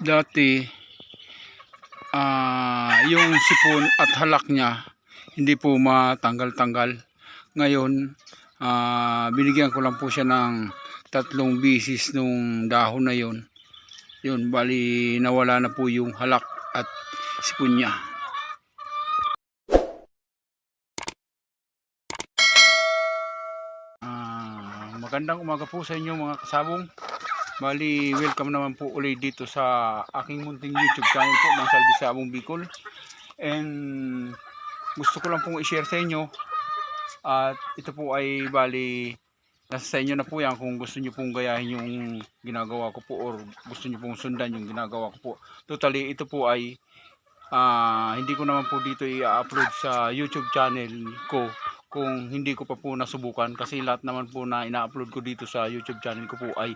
dati ah yung sipon at halak niya hindi po matanggal-tanggal. Ngayon, ah binigyan ko lang po siya ng tatlong bisis nung dahon na yon. Yun, bali nawala na po yung halak at sipon niya. Ah, magandang umaga po sa inyo mga kasabong. Bali, welcome naman po ulit dito sa aking munting YouTube channel po, ng Saldi Sabong Bicol. And gusto ko lang pong i-share sa inyo at ito po ay bali nasa sa inyo na po yan kung gusto nyo pong gayahin yung ginagawa ko po or gusto nyo pong sundan yung ginagawa ko po. Totally, ito po ay ah, hindi ko naman po dito i-upload sa YouTube channel ko kung hindi ko pa po nasubukan kasi lahat naman po na ina-upload ko dito sa YouTube channel ko po ay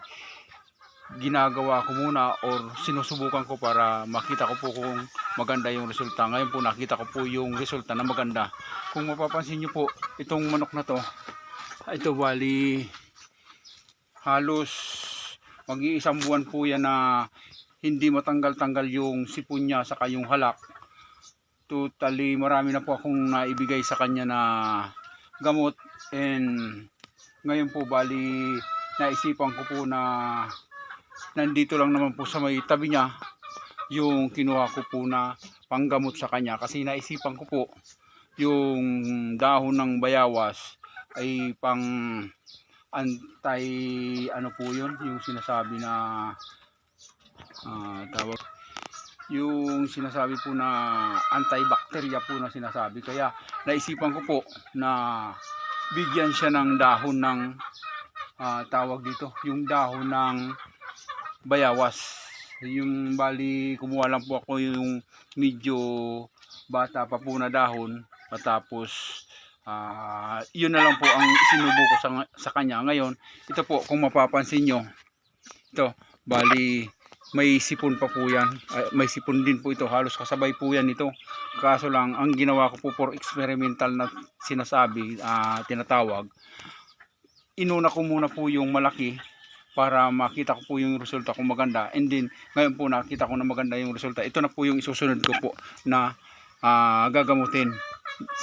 ginagawa ko muna or sinusubukan ko para makita ko po kung maganda yung resulta. Ngayon po nakita ko po yung resulta na maganda. Kung mapapansin nyo po, itong manok na to, ito bali halos mag-iisang buwan po yan na hindi matanggal-tanggal yung sipon niya saka yung halak. Totally marami na po akong naibigay sa kanya na gamot and ngayon po bali naisipan ko po na nandito lang naman po sa may tabi niya yung kinuha ko po na panggamot sa kanya kasi naisipan ko po yung dahon ng bayawas ay pang anti ano po yun? Yung sinasabi na ah, tawag yung sinasabi po na antibacteria po na sinasabi. Kaya naisipan ko po na bigyan siya ng dahon ng ah, tawag dito yung dahon ng bayawas. Yung bali kumuha lang po ako yung medyo bata pa po na dahon. Patapos ah, yun na lang po ang sinubo ko sa, sa kanya. Ngayon ito po kung mapapansin nyo ito bali may sipon pa po yan. Ay, may sipon din po ito. Halos kasabay po yan ito. Kaso lang ang ginawa ko po for experimental na sinasabi ah, tinatawag inuna ko muna po yung malaki para makita ko po yung resulta kung maganda. And then ngayon po nakita ko na maganda yung resulta. Ito na po yung isusunod ko po na ah, gagamutin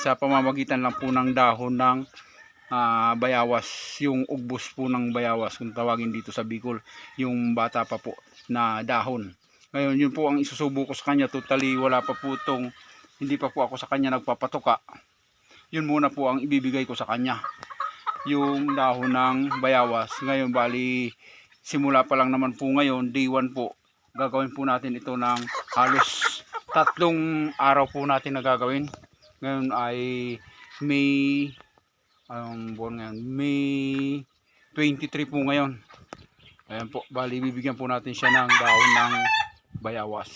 sa pamamagitan lang po ng dahon ng ah, bayawas yung ugbos po ng bayawas kung tawagin dito sa Bicol yung bata pa po na dahon. Ngayon yun po ang isusubo ko sa kanya. Totally wala pa po tong hindi pa po ako sa kanya nagpapatuka. Yun muna po ang ibibigay ko sa kanya yung dahon ng bayawas. Ngayon bali simula pa lang naman po ngayon, day 1 po. Gagawin po natin ito ng halos tatlong araw po natin na gagawin. Ngayon ay May ang buwan ngayon, May 23 po ngayon. Ayan po, bali bibigyan po natin siya ng dahon ng bayawas.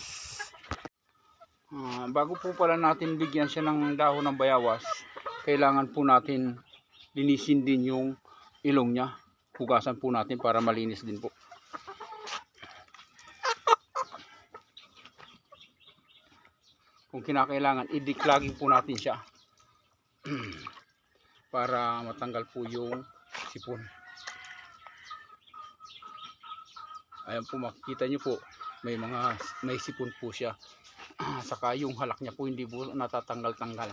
Ah, bago po pala natin bigyan siya ng dahon ng bayawas, kailangan po natin linisin din yung ilong niya. Hugasan po natin para malinis din po. Kung kinakailangan, i-declogging po natin siya. para matanggal po yung sipon. Ayan po makikita nyo po, may mga may sipon po siya. Saka yung halak niya po hindi po natatanggal-tanggal.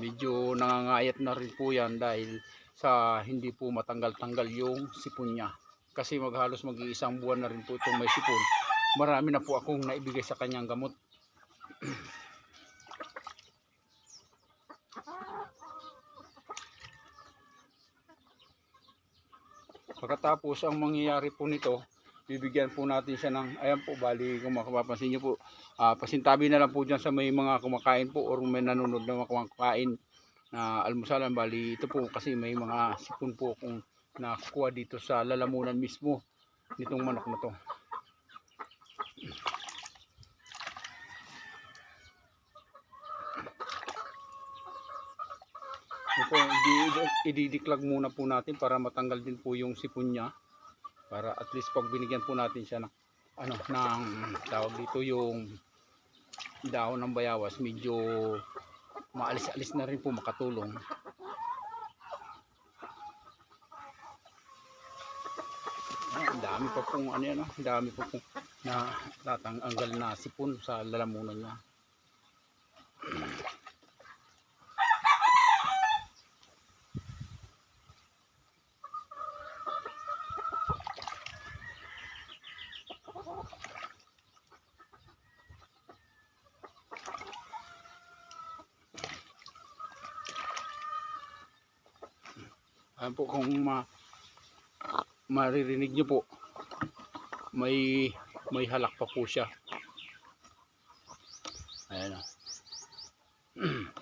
Medyo nangangayat na rin po yan dahil sa hindi po matanggal-tanggal yung sipon niya. Kasi maghalos mag-iisang buwan na rin po itong may sipon. Marami na po akong naibigay sa kanyang gamot. Pagkatapos ang mangyayari po nito bibigyan po natin siya ng ayan po bali kung makapapansin nyo po ah, pasintabi na lang po dyan sa may mga kumakain po or may nanonood na mga kumakain na almusalan. Bali ito po kasi may mga sipon po kung nakukuha dito sa lalamunan mismo nitong manok na to. Ito idi- ididiklag muna po natin para matanggal din po yung sipon niya. Para at least pag binigyan po natin siya ng ano ng tawag dito yung dahon ng bayawas. Medyo maalis-alis na rin po makatulong. Ay, ang dami pa pong ano yan ah, dami pa pong na tatanggal na sipon sa lalamunan niya Ayan po kung ma maririnig nyo po may may halak pa po siya. Ayan o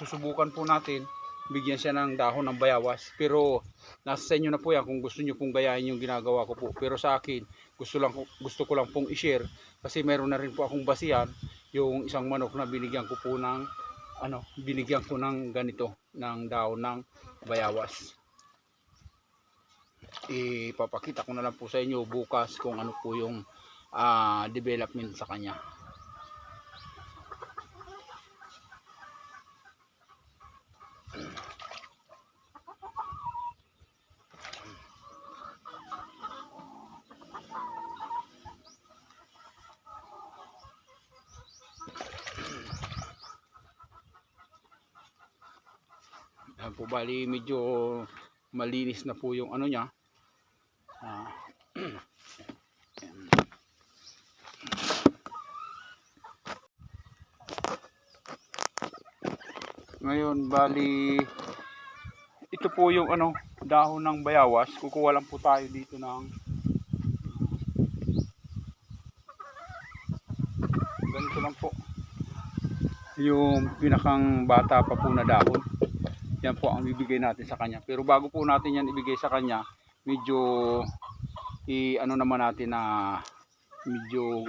susubukan po natin bigyan siya ng dahon ng bayawas. Pero nasa sa inyo na po yan kung gusto nyo pong gayahin yung ginagawa ko po. Pero sa akin gusto lang gusto ko lang pong i-share kasi meron na rin po akong basihan yung isang manok na binigyan ko po ng ano binigyan ko ng ganito ng dahon ng bayawas. Ipapakita ko na lang po sa inyo bukas kung ano po yung ah, development sa kanya bali medyo malinis na po yung ano niya. Ah. Ngayon bali ito po yung ano dahon ng bayawas. Kukuha lang po tayo dito ng ganito lang po yung pinakang bata pa po na dahon yan po ang bibigay natin sa kanya. Pero bago po natin yan ibigay sa kanya medyo i ano naman natin na medyo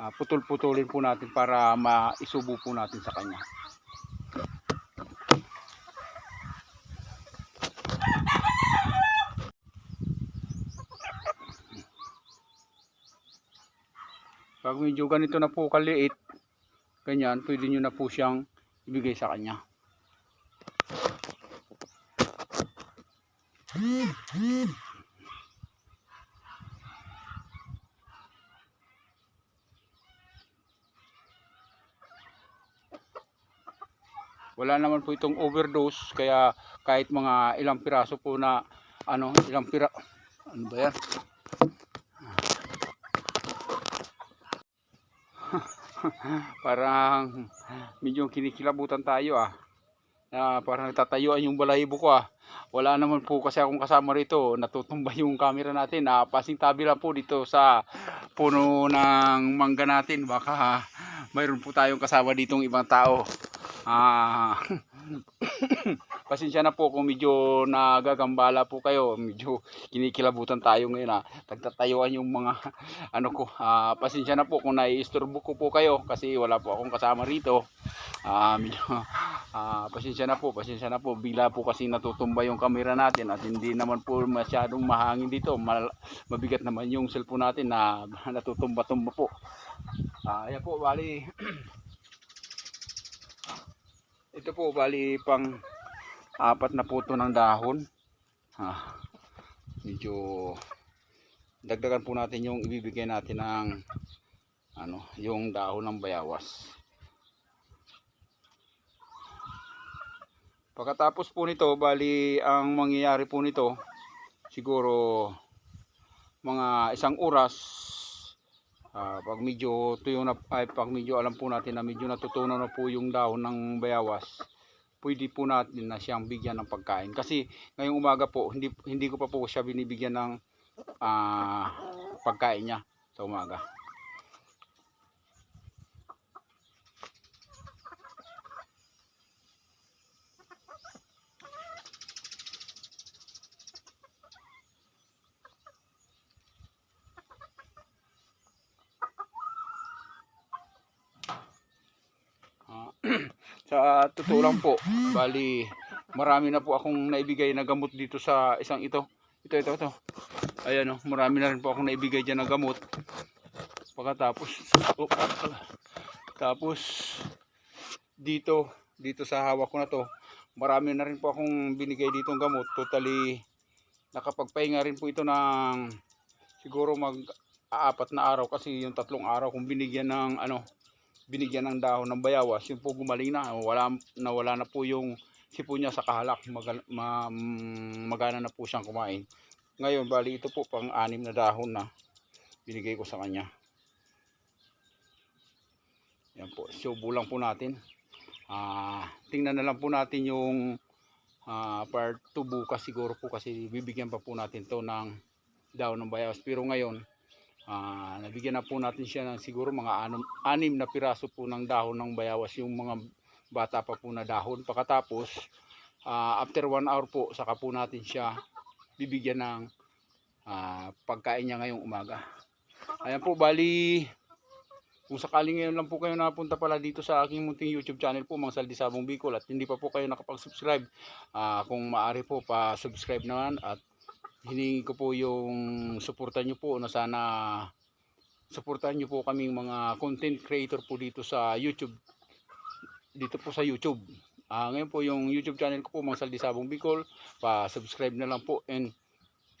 ah, putol-putulin po natin para maisubo po natin sa kanya. Pag medyo ganito na po kaliit ganyan pwede nyo na po siyang ibigay sa kanya wala naman po itong overdose kaya kahit mga ilang piraso po na ano ilang pira ano ba yan? Parang medyo kinikilabutan tayo ah na parang nagtatayuan yung balahibo ko ah. Wala naman po kasi akong kasama rito. Natutumba yung camera natin. Na pasing tabi lang po dito sa puno ng mangga natin. Baka mayroon po tayong kasama ditong ibang tao. Ah pasensya na po kung medyo nagagambala po kayo. Medyo kinikilabutan tayo ngayon ah. Nagtatayuan yung mga ano ko. Ah pasensya na po kung naiisturbo ko po kayo kasi wala po akong kasama rito. Ah medyo ah pasensya na po pasensya na po. Bila po kasi natutumba yung camera natin at hindi naman po masyadong mahangin dito. Mal- mabigat naman yung cellphone natin na natutumba-tumba po. Ah yan po bali ito po bali pang apat na puto ng dahon. Ah, medyo dagdagan po natin yung ibibigay natin ng ano yung dahon ng bayawas. Pagkatapos po nito bali ang mangyayari po nito siguro mga isang oras Ah, pag medyo tuyo na ay pag medyo alam po natin na medyo natutunaw na po yung dahon ng bayawas pwede po natin na siyang bigyan ng pagkain. Kasi ngayong umaga po hindi hindi ko pa po siya binibigyan ng ah, pagkain niya sa umaga Ah, sa totoo lang po, bali marami na po akong naibigay na gamot dito sa isang ito. Ito, ito, ito. Ayan o, marami na rin po akong naibigay dyan ng gamot. Pagkatapos, oh, tapos, dito, dito sa hawak ko na to, marami na rin po akong binigay ditong gamot. Totally, nakapagpahinga rin po ito ng siguro mag aapat na araw kasi yung tatlong araw kung binigyan ng ano binigyan ng dahon ng bayawas yung po gumaling na. Wala nawala na po yung sipon niya sa kahalak. Magal, ma, mm, magana na po siyang kumain. Ngayon bali ito po pang anim na dahon na binigay ko sa kanya. Yan po subo lang po natin. Ah tingnan na lang po natin yung ah, part 2 bukas siguro po kasi bibigyan pa po natin to ng daon ng bayawas. Pero ngayon Ah, nabigyan na po natin siya ng siguro mga anim, anim na piraso po ng dahon ng bayawas yung mga bata pa po na dahon. Pagkatapos, ah, after one hour po, saka po natin siya bibigyan ng ah, pagkain niya ngayong umaga. Ayan po, bali, kung sakaling ngayon lang po kayo napunta pala dito sa aking munting YouTube channel po, Mang Saldi Sabong Bicol, at hindi pa po kayo nakapag-subscribe, ah, kung maaari po, pa-subscribe naman at hiningi ko po yung suporta nyo po na sana suportahan nyo po kaming mga content creator po dito sa YouTube. Dito po sa YouTube. Ah ngayon po yung YouTube channel ko po Mang Saldi Sabong Bicol. Pa-subscribe na lang po and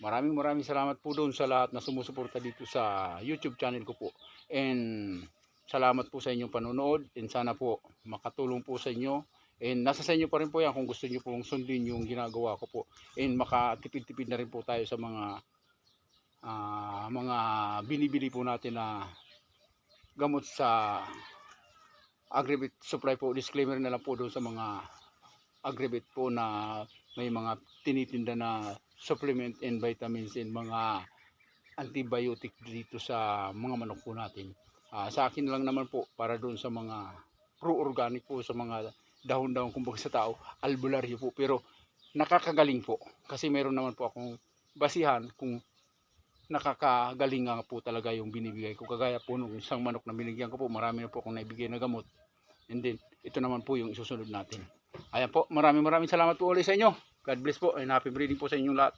maraming maraming salamat po doon sa lahat na sumusuporta dito sa YouTube channel ko po. And salamat po sa inyong panonood and sana po makatulong po sa inyo And nasa sa inyo pa rin po yan kung gusto niyo pong sundin yung ginagawa ko po. And makatipid-tipid na rin po tayo sa mga ah, mga binibili po natin na gamot sa Agribit supply po. Disclaimer na lang po doon sa mga Agribit po na may mga tinitinda na supplement and vitamins and mga antibiotic dito sa mga manok po natin. Ah, sa akin lang naman po para doon sa mga pro-organic po sa mga dahon-dahon kumbaga sa tao, albularyo po. Pero nakakagaling po. Kasi meron naman po akong basihan kung nakakagaling nga po talaga yung binibigay ko. Kagaya po nung isang manok na binigyan ko po, marami na po akong naibigay na gamot. And then, ito naman po yung isusunod natin. Ayan po, maraming maraming salamat po ulit sa inyo. God bless po and happy breeding po sa inyong lahat.